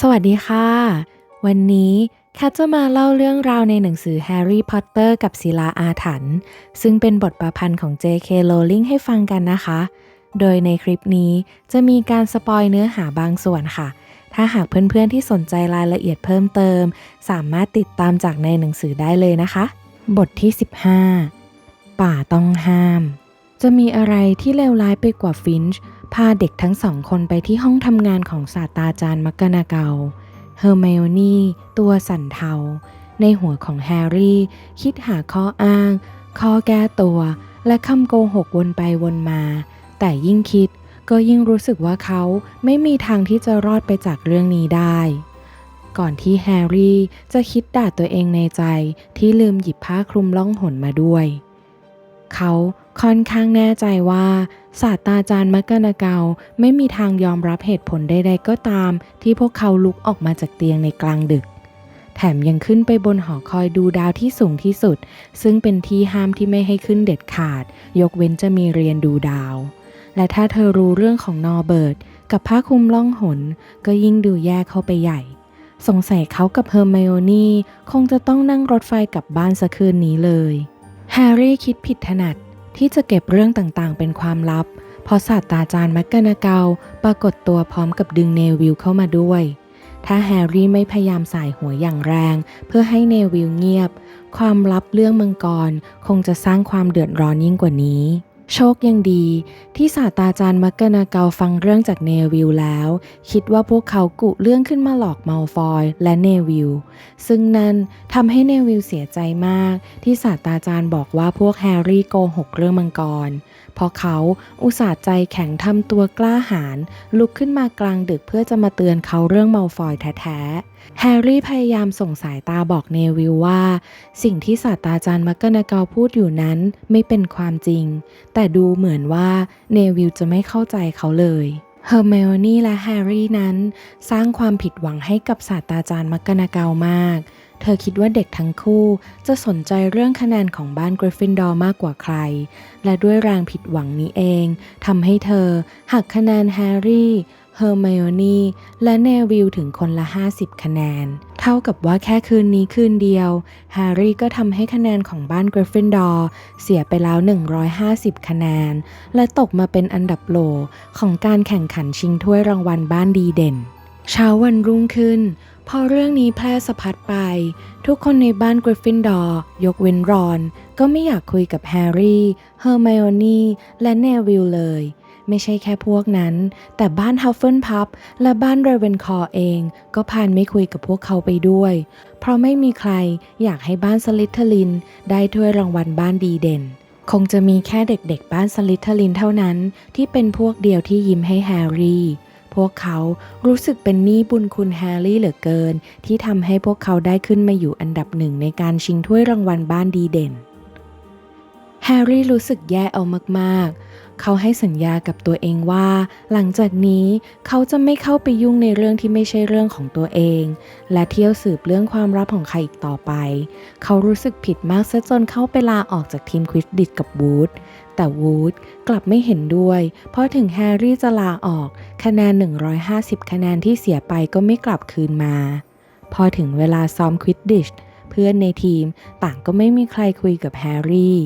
สวัสดีค่ะ วันนี้แคทจะมาเล่าเรื่องราวในหนังสือแฮร์รี่พอตเตอร์กับศิลาอาถรรพ์ซึ่งเป็นบทประพันธ์ของ J.K. Rowling ให้ฟังกันนะคะ โดยในคลิปนี้จะมีการสปอยเนื้อหาบางส่วนค่ะ ถ้าหากเพื่อนๆที่สนใจรายละเอียดเพิ่มเติม สามารถติดตามจากในหนังสือได้เลยนะคะ บทที่ 15 ป่าต้องห้าม จะมีอะไรที่เลวร้ายไปกว่าฟินช์พาเด็กทั้งสองคนไปที่ห้องทำงานของศาสตราจารย์มักกนาเกาเฮอร์ไมโอนี่ตัวสั่นเทา ในหัวของแฮร์รี่ คิดหาข้ออ้าง ข้อแก้ตัว และคำโกหกวนไปวนมา แต่ยิ่งคิดก็ยิ่งรู้สึกว่าเขาไม่มีทางที่จะรอดไปจากเรื่องนี้ได้ ก่อนที่แฮร์รี่จะคิดด่าตัวเองในใจที่ลืมหยิบผ้าคลุมล่องหนมาด้วย เขา ค่อนข้างแน่ใจว่า ศาสตราจารย์มักกะนาเกาไม่มีทางยอมรับเหตุผลใดๆก็ตาม ที่พวกเขาลุกออกมาจากเตียงในกลางดึก แถมยังขึ้นไปบนหอคอยดูดาวที่สูงที่สุด ซึ่งเป็นที่ห้ามที่ไม่ให้ขึ้นเด็ดขาด ยกเว้นจะมีเรียนดูดาว และถ้าเธอรู้เรื่องของนอเบิร์ตกับผ้าคลุมล่องหน ก็ยิ่งดูแย่เข้าไปใหญ่ สงสัยเขากับเฮอร์ไมโอนี่คงจะต้องนั่งรถไฟกลับบ้านสักคืนนี้เลยแฮร์รี่คิดผิดถนัด ที่จะเก็บเรื่องต่างๆ เป็นความลับ เพราะศาสตราจารย์แมกกานาเกาปรากฏตัวพร้อมกับดึงเนวิลเข้ามาด้วย ถ้าแฮร์รี่ไม่พยายามสายหัวอย่างแรง เพื่อให้เนวิลเงียบ ความลับเรื่องมังกร คงจะสร้างความเดือดร้อนยิ่งกว่านี้ โชคยังดีที่ศาสตราจารย์มักกนาเกาฟังเรื่องจากเนวิลแล้ว คิดว่าพวกเขากุเรื่องขึ้นมาหลอกมัลฟอยและเนวิลซึ่งนั่นทำให้เนวิลเสียใจมาก ที่ศาสตราจารย์บอกว่าพวกแฮร์รี่โกหกเรื่องมังกร เพราะเขาอุตส่าห์ใจแข็งทำตัวกล้าหาญลุกขึ้นมากลางดึกเพื่อจะมาเตือนเขาเรื่องเมลฟอยแท้ๆ แฮร์รี่พยายามส่งสายตาบอกเนวิลว่า สิ่งที่ศาสตราจารย์มักกนาเกาพูดอยู่นั้นไม่เป็นความจริง แต่ดูเหมือนว่าเนวิลจะไม่เข้าใจเขาเลยเฮอร์ไมโอนี่และแฮร์รี่นั้น สร้างความผิดหวังให้กับศาสตราจารย์มักกนาเกามาก เธอคิดว่าเด็กทั้งคู่จะสนใจเรื่องคะแนนของบ้านกริฟฟินดอร์มากกว่าใคร และด้วยแรงผิดหวังนี้เองทำให้เธอหักคะแนนแฮร์รี่เฮอร์ไมโอนี่และเนวิลถึงคนละ 50 คะแนน เท่ากับว่าแค่คืนนี้คืนเดียวแฮร์รี่ก็ทำให้คะแนนของบ้านกริฟฟินดอร์เสียไปแล้ว 150 คะแนน และตกมาเป็นอันดับโหลของการแข่งขันชิงถ้วยรางวัลบ้านดีเด่น เช้าวันรุ่งขึ้น พอเรื่องนี้แพร่สะพัดไป ทุกคนในบ้านกริฟฟินดอร์ยกเว้นรอน ก็ไม่อยากคุยกับแฮร์รี่ เฮอร์ไมโอนี่และเนวิลเลย ไม่ใช่แค่พวกนั้น แต่บ้านฮัฟเฟิลพับและบ้านเรเวนคอร์เอง ก็พานไม่คุยกับพวกเขาไปด้วย เพราะไม่มีใครอยากให้บ้านสลิทเทอริน ได้ถ้วยรางวัลบ้านดีเด่น คงจะมีแค่เด็กๆบ้านสลิทเทอรินเท่านั้น ที่เป็นพวกเดียวที่ยิ้มให้แฮร์รี่ พวกเขารู้สึกเป็นหนี้บุญคุณแฮร์รี่เหลือเกิน ที่ทำให้พวกเขาได้ขึ้นมาอยู่อันดับหนึ่งในการชิงถ้วยรางวัลบ้านดีเด่น แฮร์รี่รู้สึกแย่เอามากๆ เขาให้สัญญากับตัวเองว่า หลังจากนี้เขาจะไม่เข้าไปยุ่งในเรื่องที่ไม่ใช่เรื่องของตัวเอง และเที่ยวสืบเรื่องความลับของใครอีกต่อไป เขารู้สึกผิดมากซะจนเข้าไปลาออกจากทีมควิดดิชกับวูดแต่วูดกลับไม่เห็นด้วย เพราะถึงแฮร์รี่จะลาออก คะแนน 150 คะแนนที่เสียไปก็ไม่กลับคืนมา พอถึงเวลาซ้อมควิดดิชเพื่อนในทีมต่างก็ไม่มีใครคุยกับแฮร์รี่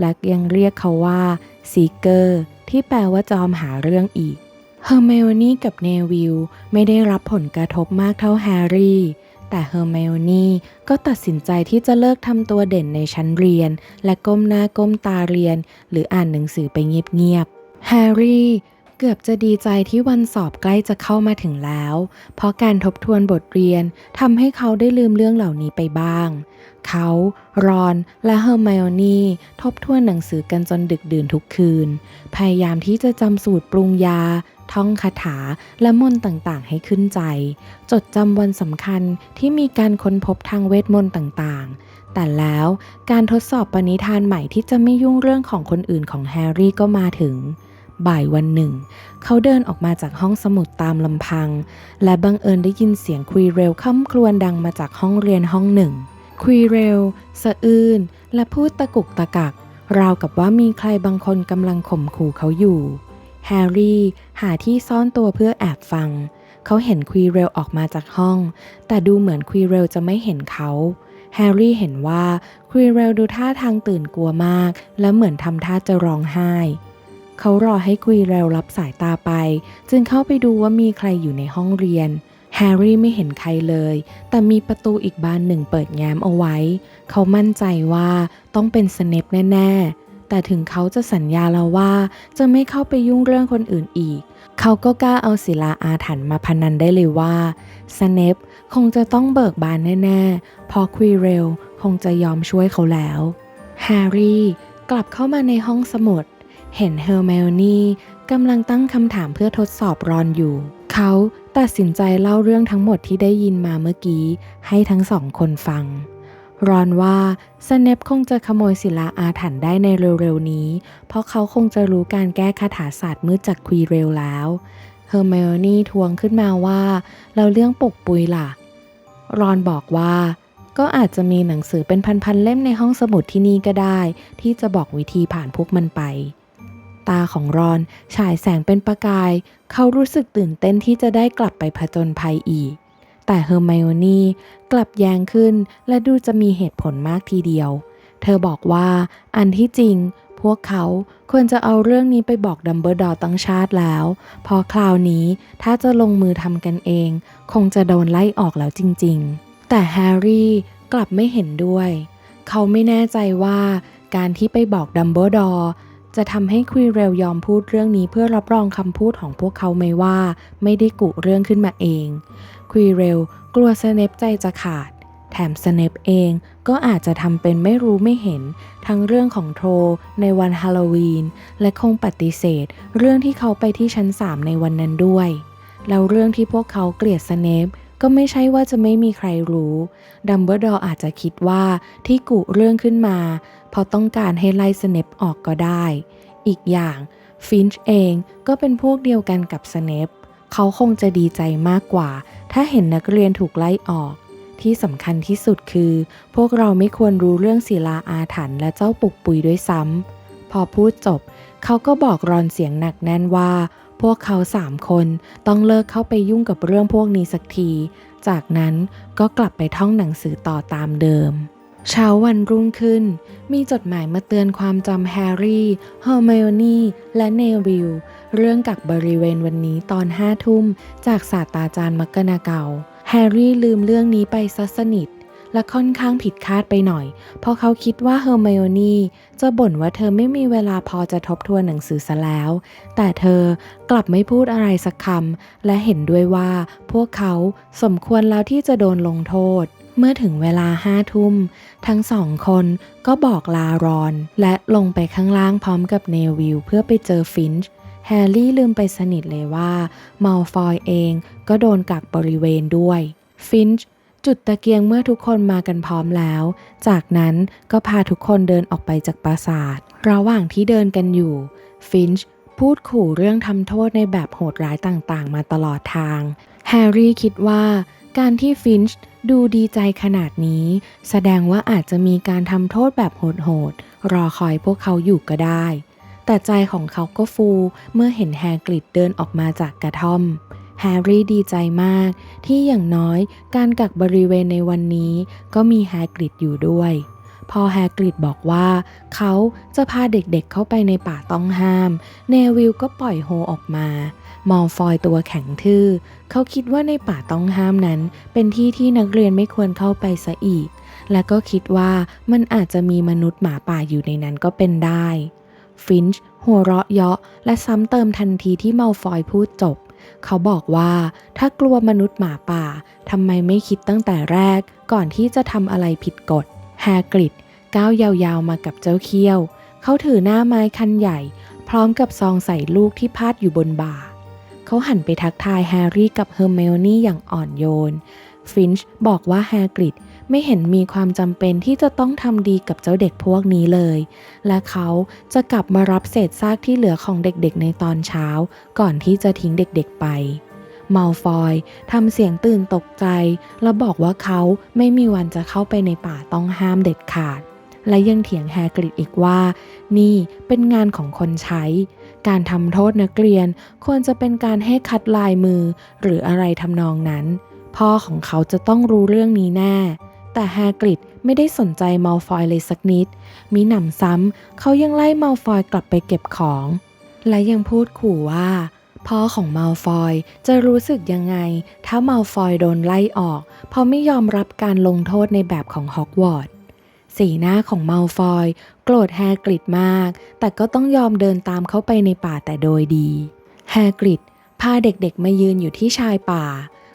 และยังเรียกเขาว่าซีเกอร์ที่แปลว่าจอมหาเรื่องอีกเฮอร์เมโอนี่กับเนวิลไม่ได้รับผลกระทบมากเท่าแฮร์รี่ แต่เฮอร์เมโอนี่ก็ตัดสินใจที่จะเลิกทำตัวเด่นในชั้นเรียน และก้มหน้าก้มตาเรียน หรืออ่านหนังสือไปเงียบๆแฮร์รี่ เกือบจะดีใจที่วันสอบใกล้จะเข้ามาถึงแล้ว เพราะการทบทวนบทเรียนทำให้เขาได้ลืมเรื่องเหล่านี้ไปบ้าง เขา รอน และเฮอร์ไมโอนี่ทบทวนหนังสือกันจนดึกดื่นทุกคืน พยายามที่จะจำสูตรปรุงยา ท่องคาถาและมนต์ต่างๆ ให้ขึ้นใจ จดจำวันสำคัญที่มีการค้นพบทางเวทมนต์ต่างๆแต่แล้วการทดสอบปณิธานใหม่ที่จะไม่ยุ่งเรื่องของคนอื่นของแฮร์รี่ก็มาถึง บ่ายวันหนึ่ง เขาเดินออกมาจากห้องสมุดตามลำพัง และบังเอิญได้ยินเสียงคุยเร็วค่ำครวญดังมาจากห้องเรียนห้องหนึ่ง คุยเร็ว สะอื้นและพูดตะกุกตะกัก ราวกับว่ามีใครบางคนกำลังข่มขู่เขาอยู่ แฮร์รี่หาที่ซ่อนตัวเพื่อแอบฟัง เขาเห็นควีเรลออกมาจากห้อง แต่ดูเหมือนควีเรลจะไม่เห็นเขาแฮร์รี่เห็นว่าควีเรลดูท่าทางตื่นกลัวมาก และเหมือนทำท่าจะร้องไห้ เขารอให้ควีเรลรับสายตาไป จึงเข้าไปดูว่ามีใครอยู่ในห้องเรียน แฮร์รี่ไม่เห็นใครเลย แต่มีประตูอีกบานหนึ่งเปิดแง้มเอาไว้ เขามั่นใจว่าต้องเป็นสเนปแน่ๆ แต่ถึงเขาจะสัญญาแล้วว่าจะไม่เข้าไปยุ่งเรื่องคนอื่นอีก เขาก็กล้าเอาศิลาอาถรรพ์มาพนันได้เลยว่าสเนปคงจะต้องเบิกบานแน่ๆพอควีเรลคงจะยอมช่วยเขาแล้ว แฮร์รี่กลับเข้ามาในห้องสมุด เห็นเฮอร์เมลนีกำลังตั้งคำถามเพื่อทดสอบรอนอยู่ เขาตัดสินใจเล่าเรื่องทั้งหมดที่ได้ยินมาเมื่อกี้ ให้ทั้งสองคนฟัง รอนว่าสเนปคงจะขโมยศิลาอาถรรพ์ได้ในเร็วๆนี้ เพราะเขาคงจะรู้การแก้คาถาศาสตร์มืดจากควีเรลแล้วเฮอร์เมลนีทวงขึ้นมาว่าเราเรื่องปกปุยล่ะ รอนบอกว่าก็อาจจะมีหนังสือเป็นพันๆเล่มในห้องสมุดที่นี่ก็ได้ ที่จะบอกวิธีผ่านพวกมันไป ตาของรอน ฉายแสงเป็นประกาย เขารู้สึกตื่นเต้นที่จะได้กลับไปผจญภัยอีก แต่เฮอร์ไมโอนี่กลับแย้งขึ้นและดูจะมีเหตุผลมากทีเดียว เธอบอกว่าอันที่จริงพวกเขาควรจะเอาเรื่องนี้ไปบอกดัมเบิลดอร์ตั้งชาติแล้ว พอคราวนี้ถ้าจะลงมือทำกันเอง คงจะโดนไล่ออกแล้วจริงๆ แต่แฮร์รี่กลับไม่เห็นด้วย เขาไม่แน่ใจว่าการที่ไปบอกดัมเบิลดอร์ จะทำให้ควีเรลยอมพูดเรื่องนี้เพื่อรับรองคำพูดของพวกเขาไหมว่า ไม่ได้กุเรื่องขึ้นมาเองควีเรลกลัวสเนปใจจะขาด แถมสเนปเองก็อาจจะทำเป็นไม่รู้ไม่เห็น ทั้งเรื่องของโทรในวันฮาโลวีน และคงปฏิเสธ เรื่องที่เขาไปที่ชั้น 3 ในวันนั้นด้วย แล้วเรื่องที่พวกเขาเกลียดสเนปก็ไม่ใช่ว่าจะไม่มีใครรู้ ดัมเบิลดอร์อาจจะคิดว่าที่กุเรื่องขึ้นมา เพราะต้องการให้ไล่สเนปออกก็ได้ อีกอย่างฟินช์เองก็เป็นพวกเดียวกันกับสเนปเขาคงจะดีใจมากกว่า ถ้าเห็นนักเรียนถูกไล่ออก ที่สำคัญที่สุดคือ พวกเราไม่ควรรู้เรื่องศิลาอาถรรพ์และเจ้าปุกปุยด้วยซ้ำพอพูดจบ เขาก็บอกรอนเสียงหนักแน่นว่า พวกเขาสามคนต้องเลิกเข้าไปยุ่งกับเรื่องพวกนี้สักที จากนั้นก็กลับไปท่องหนังสือต่อตามเดิม เช้าวันรุ่งขึ้น มีจดหมายมาเตือนความจำแฮร์รี่ เฮอร์ไมโอนีและเนวิลเรื่องกักบริเวณวันนี้ตอนห้าทุ่ม จากศาสตราจารย์มักกนาเกาแฮร์รี่ลืมเรื่องนี้ไปซะสนิท และค่อนข้างผิดคาดไปหน่อย เพราะเขาคิดว่าเฮอร์ไมโอนีจะบ่นว่าเธอไม่มีเวลาพอจะทบทวนหนังสือซะแล้ว แต่เธอกลับไม่พูดอะไรสักคำและเห็นด้วยว่าพวกเขาสมควรแล้วที่จะโดนลงโทษ เมื่อถึงเวลาห้าทุ่ม ทั้งสองคนก็บอกลารอน และลงไปข้างล่างพร้อมกับเนวิลเพื่อไปเจอฟินช์แฮร์รี่ลืมไปสนิทเลยว่ามัลฟอยเองก็โดนกักบริเวณด้วย ฟินช์จุดตะเกียงเมื่อทุกคนมากันพร้อมแล้ว จากนั้นก็พาทุกคนเดินออกไปจากปราสาท ระหว่างที่เดินกันอยู่ ฟินช์พูดขู่เรื่องทำโทษในแบบโหดร้ายต่างๆ มาตลอดทาง แฮร์รี่คิดว่าการที่ฟินช์ ดูดีใจขนาดนี้ แสดงว่าอาจจะมีการทำโทษแบบโหดๆ รอคอยพวกเขาอยู่ก็ได้ แต่ใจของเขาก็ฟูเมื่อเห็นแฮกริดเดินออกมาจากกระท่อม แฮร์รี่ดีใจมาก ที่อย่างน้อยการกักบริเวณในวันนี้ก็มีแฮกริดอยู่ด้วย พอแฮกริดบอกว่า เขาจะพาเด็กๆเข้าไปในป่าต้องห้าม เนวิลก็ปล่อยโฮออกมา มอลฟอยตัวแข็งทื่อ เขาคิดว่าในป่าต้องห้ามนั้น เป็นที่ที่นักเรียนไม่ควรเข้าไปซะอีก และก็คิดว่ามันอาจจะมีมนุษย์หมาป่าอยู่ในนั้นก็เป็นได้ ฟินช์หัวเราะเยาะ และซ้ำเติมทันทีที่มัลฟอยพูดจบ เขาบอกว่าถ้ากลัวมนุษย์หมาป่าทำไมไม่คิดตั้งแต่แรก ก่อนที่จะทำอะไรผิดกฎแฮกริดก้าวยาวๆมากับเจ้าเขี้ยว เขาถือหน้าไม้คันใหญ่ พร้อมกับซองใส่ลูกที่พาดอยู่บนบ่า เขาหันไปทักทายแฮร์รี่กับเฮอร์เมลนี่อย่างอ่อนโยน ฟินช์บอกว่าแฮกริดไม่เห็นมีความจำเป็นที่จะต้องทำดีกับเจ้าเด็กพวกนี้เลย และเขาจะกลับมารับเศษซากที่เหลือของเด็กๆในตอนเช้า ก่อนที่จะทิ้งเด็กๆไปมัลฟอยทำเสียงตื่นตกใจ และบอกว่าเขาไม่มีวันจะเข้าไปในป่าต้องห้ามเด็ดขาด และยังเถียงแฮกริดอีกว่า นี่เป็นงานของคนใช้ การทำโทษนักเรียนควรจะเป็นการให้คัดลายมือ หรืออะไรทำนองนั้น พ่อของเขาจะต้องรู้เรื่องนี้แน่ แต่แฮกริดไม่ได้สนใจมัลฟอยเลยสักนิด มีหนำซ้ำเขายังไล่มัลฟอยกลับไปเก็บของ และยังพูดขู่ว่า พ่อของมัลฟอยจะรู้สึกยังไง ถ้ามัลฟอยโดนไล่ออก เพราะไม่ยอมรับการลงโทษในแบบของฮอกวอตส์สีหน้าของมัลฟอย โกรธแฮกริดมาก แต่ก็ต้องยอมเดินตามเขาไปในป่าแต่โดยดี แฮกริดพาเด็กๆมายืนอยู่ที่ชายป่า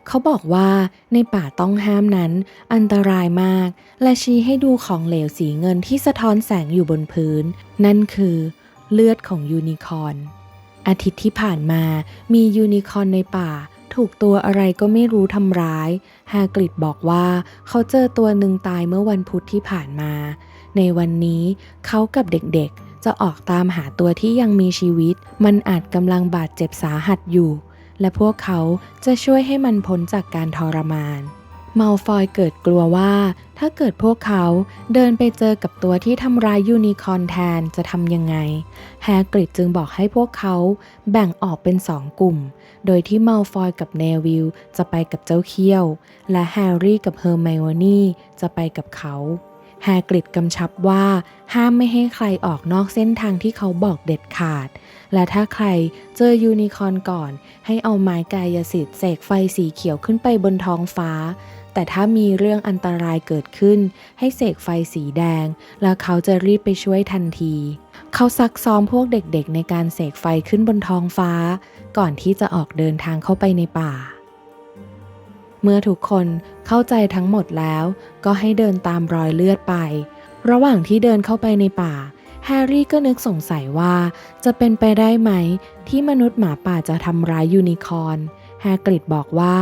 เขาบอกว่าในป่าต้องห้ามนั้น อันตรายมาก และชี้ให้ดูของเหลวสีเงินที่สะท้อนแสงอยู่บนพื้น นั่นคือเลือดของยูนิคอร์นอาทิตย์ที่ผ่านมามียูนิคอร์นในป่า ถูกตัวอะไรก็ไม่รู้ทำร้าย ฮากริดบอกว่าเขาเจอตัวหนึ่งตายเมื่อวันพุธที่ผ่านมา ในวันนี้เขากับเด็กๆ จะออกตามหาตัวที่ยังมีชีวิต มันอาจกำลังบาดเจ็บสาหัสอยู่ และพวกเขาจะช่วยให้มันพ้นจากการทรมานมัลฟอยเกิดกลัวว่า ถ้าเกิดพวกเขาเดินไปเจอกับตัวที่ทำร้ายยูนิคอร์นแทนจะทำยังไง แฮกริดจึงบอกให้พวกเขาแบ่งออกเป็นสองกลุ่ม โดยที่มัลฟอยกับเนวิลจะไปกับเจ้าเขี้ยว และแฮร์รี่กับเฮอร์ไมโอนี่จะไปกับเขา ฮกริดกำชับว่าห้ามไม่ให้ใครออกนอกเส้นทางที่เขาบอกเด็ดขาด และถ้าใครเจอยูนิคอร์นก่อน ให้เอาไม้กายสิทธิ์เสกไฟสีเขียวขึ้นไปบนท้องฟ้า แต่ถ้ามีเรื่องอันตรายเกิดขึ้น ให้เสกไฟสีแดง แล้วเขาจะรีบไปช่วยทันที เขาซักซ้อมพวกเด็กๆ ในการเสกไฟขึ้นบนท้องฟ้า ก่อนที่จะออกเดินทางเข้าไปในป่า มื่อทุกคนเข้าใจทั้งหมดแล้ว ก็ให้เดินตามรอยเลือดไป ระหว่างที่เดินเข้าไปในป่า แฮร์รี่ก็นึกสงสัยว่า จะเป็นไปได้ไหม ที่มนุษย์หมาป่าจะทำร้ายยูนิคอร์นแฮกริดบอกว่า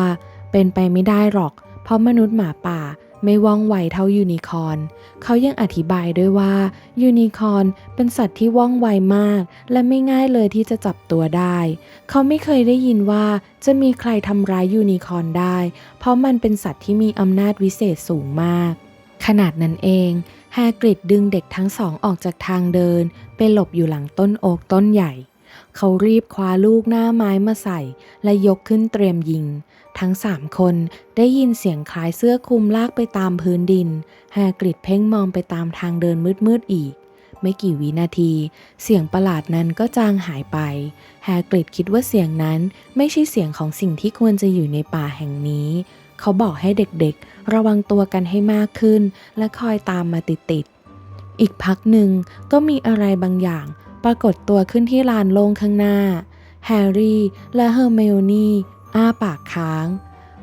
เป็นไปไม่ได้หรอก เพราะมนุษย์หมาป่า ไม่ว่องไวเท่ายูนิคอนเขายังอธิบายด้วยว่ายูนิคอนเป็นสัตว์ที่ว่องไวมาก และไม่ง่ายเลยที่จะจับตัวได้ เขาไม่เคยได้ยินว่าจะมีใครทำร้ายยูนิคอนได้ เพราะมันเป็นสัตว์ที่มีอำนาจวิเศษสูงมาก ขนาดนั้นเองแฮกริดดึงเด็กทั้งสองออกจากทางเดิน ไปหลบอยู่หลังต้นโอกต้นใหญ่ เขารีบคว้าลูกหน้าไม้มาใส่ และยกขึ้นเตรียมยิง ทั้งสามคนได้ยินเสียงคล้ายเสื้อคลุมลากไปตามพื้นดินแฮกริดเพ่งมองไปตามทางเดินมืดๆอีก ไม่กี่วินาที เสียงประหลาดนั้นก็จางหายไปแฮกริดคิดว่าเสียงนั้นไม่ใช่เสียงของสิ่งที่ควรจะอยู่ในป่าแห่งนี้ เขาบอกให้เด็กๆ ระวังตัวกันให้มากขึ้น และคอยตามมาติดๆอีกพักหนึ่งก็มีอะไรบางอย่าง ปรากฏตัวขึ้นที่ลานโล่งข้างหน้า แฮร์รี่และเฮอร์ไมโอนี่อ้าปากค้าง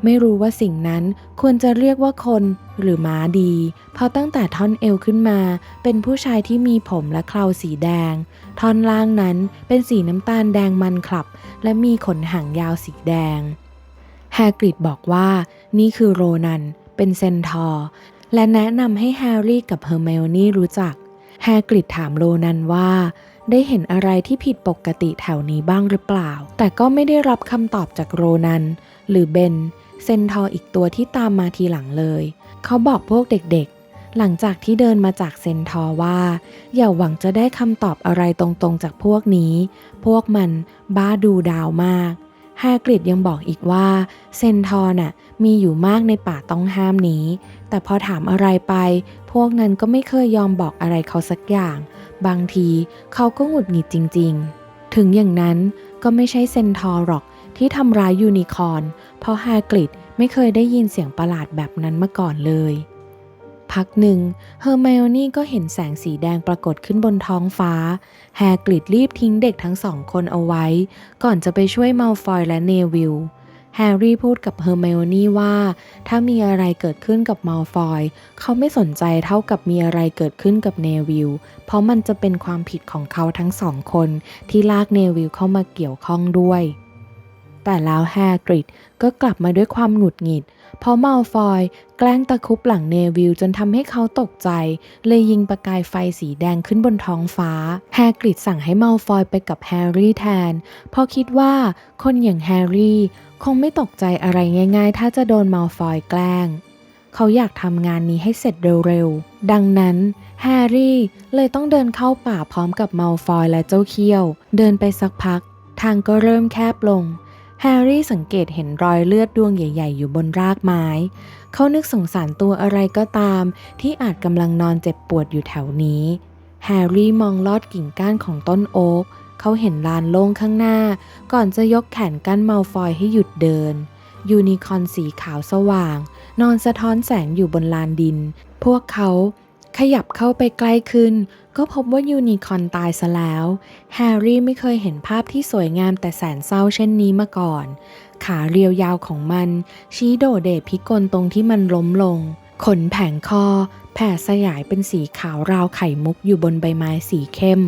ไม่รู้ว่าสิ่งนั้นควรจะเรียกว่าคนหรือม้าดี เพราะตั้งแต่ท่อนเอวขึ้นมา เป็นผู้ชายที่มีผมและเคราสีแดง ท่อนล่างนั้นเป็นสีน้ำตาลแดงมันคลับ และมีขนหางยาวสีแดง แฮกริดบอกว่า นี่คือโรนัน เป็นเซนทอร์ และแนะนำให้แฮร์รี่กับเฮอร์ไมโอนี่รู้จัก แฮกริดถามโรนันว่า ได้เห็นอะไรที่ผิดปกติแถวนี้บ้างหรือเปล่า แต่ก็ไม่ได้รับคำตอบจากโรนัน หรือเบน เซนทออีกตัวที่ตามมาทีหลังเลย เขาบอกพวกเด็กๆ หลังจากที่เดินมาจากเซนทอว่า อย่าหวังจะได้คำตอบอะไรตรงๆจากพวกนี้ พวกมันบ้าดูดาวมาก แฮกริดยังบอกอีกว่าเซนทอน่ะมีอยู่มากในป่าต้องห้ามนี้ แต่พอถามอะไรไป พวกนั้นก็ไม่เคยยอมบอกอะไรเขาสักอย่าง บางทีเขาก็หงุดหงิดจริง ๆ ถึงอย่างนั้นก็ไม่ใช่เซนทอร์หรอกที่ทำร้ายยูนิคอร์นเพราะแฮกริดไม่เคยได้ยินเสียงประหลาดแบบนั้นมาก่อนเลย พักหนึ่งเฮอร์ไมโอนี่ก็เห็นแสงสีแดงปรากฏขึ้นบนท้องฟ้า แฮกริดรีบทิ้งเด็กทั้งสองคนเอาไว้ ก่อนจะไปช่วยมัลฟอยและเนวิลแฮร์รี่พูดกับเฮอร์ไมโอนี่ว่า ถ้ามีอะไรเกิดขึ้นกับมัลฟอยเขาไม่สนใจเท่ากับมีอะไรเกิดขึ้นกับเนวิลเพราะมันจะเป็นความผิดของเขาทั้งสองคน ที่ลากเนวิลเข้ามาเกี่ยวข้องด้วย แต่แล้วแฮกริดก็กลับมาด้วยความหงุดหงิด เพราะมัลฟอยแกล้งตะคุบหลังเนวิลจนทำให้เขาตกใจ เลยยิงประกายไฟสีแดงขึ้นบนท้องฟ้า แฮกริดสั่งให้มัลฟอยไปกับแฮร์รี่แทน เพราะคิดว่าคนอย่างแฮร์รี่คงไม่ตกใจอะไรง่าย ๆ ถ้าจะโดนมัลฟอยแกล้ง เขาอยากทำงานนี้ให้เสร็จเร็วๆ ดังนั้นแฮร์รี่เลยต้องเดินเข้าป่าพร้อมกับมัลฟอยและเจ้าเคี้ยว เดินไปสักพัก ทางก็เริ่มแคบลง แฮร์รี่สังเกตเห็นรอยเลือดดวงใหญ่ ๆ อยู่บนรากไม้ เขานึกสงสารตัวอะไรก็ตาม ที่อาจกำลังนอนเจ็บปวดอยู่แถวนี้ แฮร์รี่มองลอดกิ่งก้านของต้นโอ๊ก เขาเห็นลานโล่งข้างหน้า ก่อนจะยกแขนกั้นมัลฟอยให้หยุดเดิน ยูนิคอร์นสีขาวสว่าง นอนสะท้อนแสงอยู่บนลานดิน พวกเขา ขยับเข้าไปใกล้ขึ้น ก็พบว่ายูนิคอนตายซะแล้ว แฮร์รี่ไม่เคยเห็นภาพที่สวยงามแต่แสนเศร้าเช่นนี้มาก่อน ขาเรียวยาวของมัน ชี้โดดเดชพิกลตรงที่มันล้มลง ขนแผงคอ แผ่สยายเป็นสีขาวราวไข่มุกอยู่บนใบไม้สีเข้ม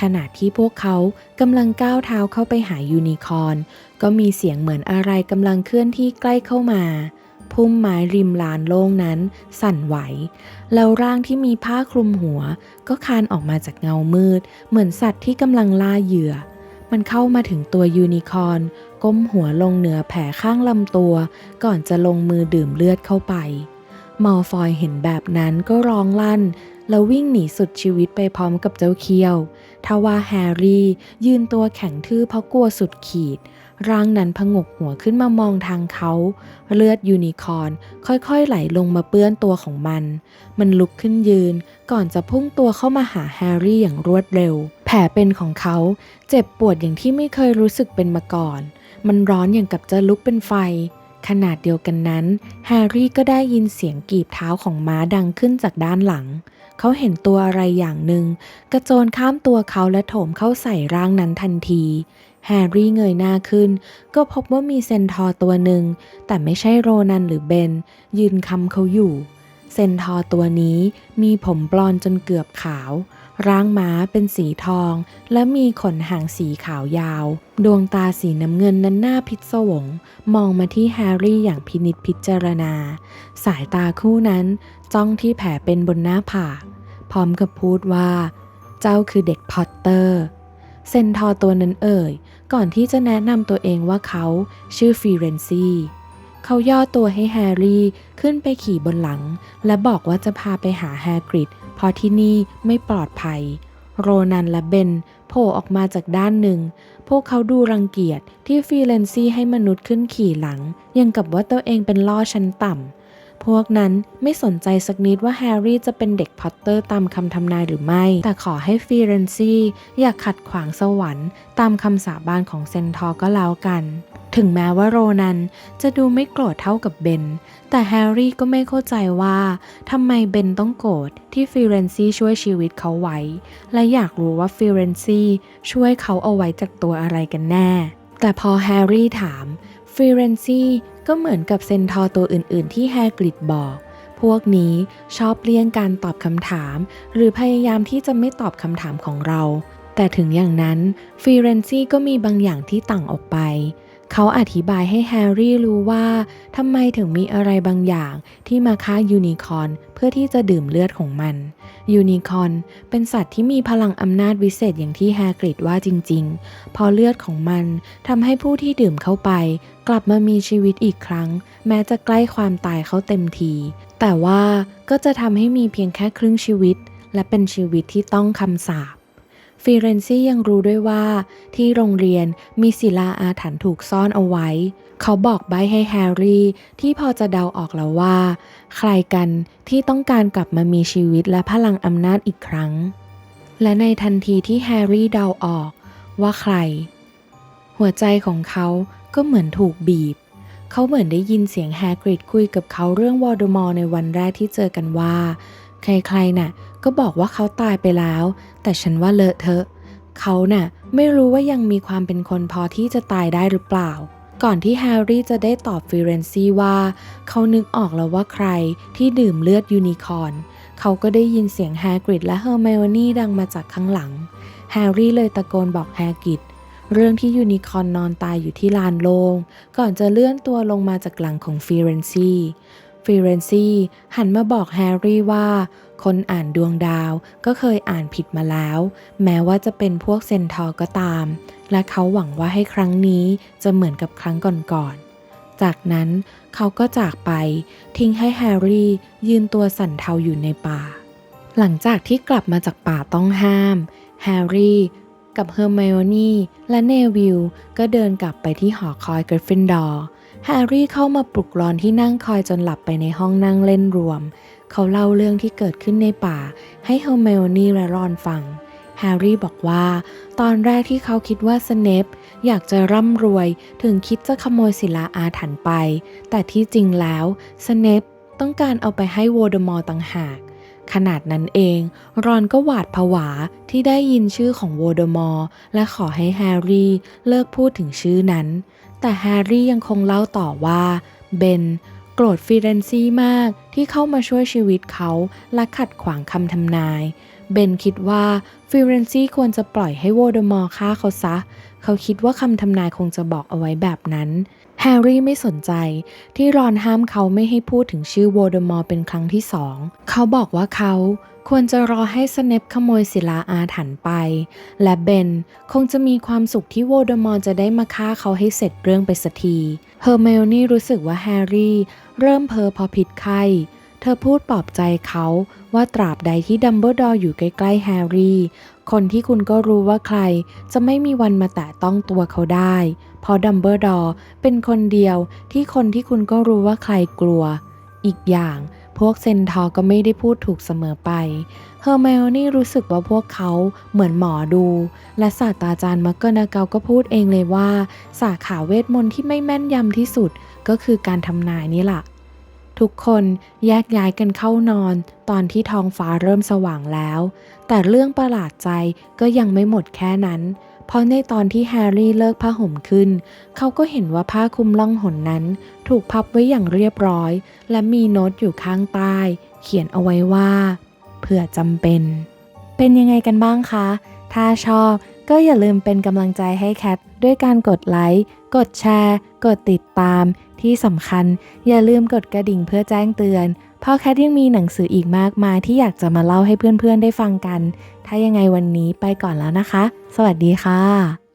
ขณะที่พวกเขากำลังก้าวเท้าเข้าไปหายูนิคอนก็มีเสียงเหมือนอะไรกำลังเคลื่อนที่ใกล้เข้ามา พุ่มไม้ริมลานโล่งนั้น สั่นไหว แล้วร่างที่มีผ้าคลุมหัว ก็คานออกมาจากเงามืด เหมือนสัตว์ที่กำลังล่าเหยื่อ มันเข้ามาถึงตัวยูนิคอร์นก้มหัวลงเหนือแผลข้างลำตัว ก่อนจะลงมือดื่มเลือดเข้าไป มอลฟอยเห็นแบบนั้นก็ร้องลั่น แล้ววิ่งหนีสุดชีวิตไปพร้อมกับเจ้าเคียวทว่าแฮร์รี่ยืนตัวแข็งทื่อเพราะกลัวสุดขีด ร่างนั้นพงกหัวขึ้นมามองทางเขา เลือดยูนิคอร์นค่อยๆไหลลงมาเปื้อนตัวของมัน มันลุกขึ้นยืนก่อนจะพุ่งตัวเข้ามาหาแฮร์รี่อย่างรวดเร็ว แผลเป็นของเขาเจ็บปวดอย่างที่ไม่เคยรู้สึกเป็นมาก่อน มันร้อนอย่างกับจะลุกเป็นไฟ ขนาดเดียวกันนั้น แฮร์รี่ก็ได้ยินเสียงกีบเท้าของม้าดังขึ้นจากด้านหลังเขาเห็นตัวอะไรอย่างหนึ่งกระโจนข้ามตัวเขาและโถมเข้าใส่ร่างนั้นทันที แฮร์รี่เงยหน้าขึ้น ก็พบว่ามีเซนทอร์ตัวหนึ่ง แต่ไม่ใช่โรนันหรือเบน ยืนคำเขาอยู่ เซนทอร์ตัวนี้มีผมบลอนจนเกือบขาว ร่างม้าเป็นสีทอง และมีขนหางสีขาวยาว ดวงตาสีน้ำเงินนั้นหน่าพิศวง มองมาที่แฮร์รี่อย่างพินิจพิจารณา สายตาคู่นั้นจ้องที่แผลเป็นบนหน้าผากพร้อมกับพูดว่า เจ้าคือเด็กพอตเตอร์ เซนทอร์ตัวนั้นเอ่ย ก่อนที่จะแนะนำตัวเองว่าเขาชื่อฟีเรนซีเขาย่อตัวให้แฮร์รี่ขึ้นไปขี่บนหลัง และบอกว่าจะพาไปหาแฮกริดเพราะที่นี่ไม่ปลอดภัย โรนันและเบนโผล่ออกมาจากด้านหนึ่ง พวกเขาดูรังเกียจที่ฟีเรนซีให้มนุษย์ขึ้นขี่หลังยังกับว่าตัวเองเป็นล่อชั้นต่ำ พวกนั้นไม่สนใจสักนิดว่าแฮร์รี่จะเป็นเด็กพอตเตอร์ตามคำทำนายหรือไม่ แต่ขอให้ฟีเรนซีอย่าขัดขวางสวรรค์ ตามคำสาบานของเซนทอร์ก็แล้วกันถึงแม้ว่าโรนันจะดูไม่โกรธเท่ากับเบน แต่แฮร์รี่ก็ไม่เข้าใจว่าทำไมเบนต้องโกรธที่ฟิเรนซีช่วยชีวิตเขาไว้ และอยากรู้ว่าฟิเรนซีช่วยเขาเอาไว้จากตัวอะไรกันแน่ แต่พอแฮร์รี่ถามฟิเรนซี ก็เหมือนกับเซนทอร์ตัวอื่นๆ ที่แฮกริดบอก พวกนี้ชอบเลี่ยงการตอบคำถาม หรือพยายามที่จะไม่ตอบคำถามของเรา แต่ถึงอย่างนั้นฟีเรนซี่ก็มีบางอย่างที่ต่างออกไป เขาอธิบายให้แฮร์รี่รู้ว่าทำไมถึงมีอะไรบางอย่างที่มาฆ่ายูนิคอนเพื่อที่จะดื่มเลือดของมัน ยูนิคอนเป็นสัตว์ที่มีพลังอำนาจวิเศษอย่างที่แฮกริดว่าจริงๆ พอเลือดของมันทำให้ผู้ที่ดื่มเข้าไป กลับมามีชีวิตอีกครั้ง แม้จะใกล้ความตายเขาเต็มที แต่ว่าก็จะทำให้มีเพียงแค่ครึ่งชีวิต และเป็นชีวิตที่ต้องคำสาป ฟิเรนซี่ยังรู้ด้วยว่า ที่โรงเรียนมีศิลาอาถรรพ์ถูกซ่อนเอาไว้ เขาบอกใบให้แฮร์รี่ที่พอจะเดาออกแล้วว่า ใครกันที่ต้องการกลับมามีชีวิตและพลังอำนาจอีกครั้ง และในทันทีที่แฮร์รี่เดาออกว่าใคร หัวใจของเขาก็เหมือนถูกบีบ เขาเหมือนได้ยินเสียงแฮกริดคุยกับเขาเรื่องวอร์ดมอร์ในวันแรกที่เจอกันว่า ใครๆน่ะ ก็บอกว่าเขาตายไปแล้ว แต่ฉันว่าเลอะเทอะ เขาน่ะไม่รู้ว่ายังมีความเป็นคนพอที่จะตายได้หรือเปล่า ก่อนที่แฮร์รี่จะได้ตอบฟิเรนซีว่า เขานึกออกแล้วว่าใครที่ดื่มเลือดยูนิคอร์นเขาก็ได้ยินเสียงแฮกริดและเฮอร์ไมโอนี่ดังมาจากข้างหลัง แฮร์รี่เลยตะโกนบอกแฮกริดเรื่องที่ยูนิคอร์นนอนตายอยู่ที่ลานโล่งก่อนจะเลื่อนตัวลงมาจากหลังของฟิเรนซี ฟิเรนซีหันมาบอกแฮร์รี่ว่า คนอ่านดวงดาวก็เคยอ่านผิดมาแล้ว แม้ว่าจะเป็นพวกเซนทอร์ก็ตาม และเขาหวังว่าให้ครั้งนี้จะเหมือนกับครั้งก่อนๆ จากนั้นเขาก็จากไปทิ้งให้แฮร์รี่ยืนตัวสั่นเทาอยู่ในป่า หลังจากที่กลับมาจากป่าต้องห้าม แฮร์รี่กับเฮอร์ไมโอนีและเนวิลก็เดินกลับไปที่หอคอยกริฟฟินดอร์ แฮร์รี่เข้ามาปลุกรอนที่นั่งคอยจนหลับไปในห้องนั่งเล่นรวม เขาเล่าเรื่องที่เกิดขึ้นในป่า ให้เฮอร์ไมโอนี่และรอนฟัง แฮร์รี่บอกว่า ตอนแรกที่เขาคิดว่าสเนปอยากจะร่ำรวยถึงคิดจะขโมยศิลาอาถรรพ์ไป แต่ที่จริงแล้วสเนปต้องการเอาไปให้โวลเดมอร์ต่างหาก ขนาดนั้นเอง รอนก็หวาดผวาที่ได้ยินชื่อของโวเดมอร์และขอให้แฮร์รี่เลิกพูดถึงชื่อนั้น แต่แฮร์รี่ยังคงเล่าต่อว่าเบนโกรธฟิเรนซีมากที่เข้ามาช่วยชีวิตเขาและขัดขวางคำทำนาย เบนคิดว่าฟิเรนซีควรจะปล่อยให้โวเดอมอร์ฆ่าเขาซะ เขาคิดว่าคำทำนายคงจะบอกเอาไว้แบบนั้น แฮร์รี่ไม่สนใจที่รอนห้ามเขาไม่ให้พูดถึงชื่อโวลเดอมอร์เป็นครั้งที่สอง เขาบอกว่าเขาควรจะรอให้สเนปขโมยศิลาอาถรรพ์ไป และเบนคงจะมีความสุขที่โวลเดอมอร์จะได้มาฆ่าเขาให้เสร็จเรื่องไปสักทีเฮอร์ไมโอนี่รู้สึกว่าแฮร์รี่เริ่มเพ้อพอผิดไข้เธอพูดปลอบใจเขาว่าตราบใดที่ดัมเบิลดอร์อยู่ใกล้ๆแฮร์รี่ คนที่คุณก็รู้ว่าใครจะไม่มีวันมาแตะต้องตัวเขาได้ เพราะดัมเบิลดอร์เป็นคนเดียวที่คนที่คุณก็รู้ว่าใครกลัว อีกอย่างพวกเซนทอร์ก็ไม่ได้พูดถูกเสมอไป เฮอร์ไมโอนี่รู้สึกว่าพวกเขาเหมือนหมอดู และศาสตราจารย์มักเกอร์นาเกลก็พูดเองเลยว่า สาขาเวทมนต์ที่ไม่แม่นยำที่สุดก็คือการทำนายนี่แหละทุกคนแยกย้ายกันเข้านอน ตอนที่ท้องฟ้าเริ่มสว่างแล้ว แต่เรื่องประหลาดใจก็ยังไม่หมดแค่นั้น เพราะในตอนที่แฮร์รี่เลิกผ้าห่มขึ้น เขาก็เห็นว่าผ้าคลุมล่องหนนั้น ถูกพับไว้อย่างเรียบร้อย และมีโน้ตอยู่ข้างใต้ เขียนเอาไว้ว่าเผื่อจำเป็น เป็นยังไงกันบ้างคะ ถ้าชอบก็อย่าลืมเป็นกำลังใจให้แคทด้วยการกดไลค์ กดแชร์ กดติดตาม ที่สำคัญ อย่าลืมกดกระดิ่งเพื่อแจ้งเตือน พ่อแคทยังมีหนังสืออีกมากมายที่อยากจะมาเล่าให้เพื่อนๆได้ฟังกัน ถ้ายังไงวันนี้ไปก่อนแล้วนะคะ สวัสดีค่ะ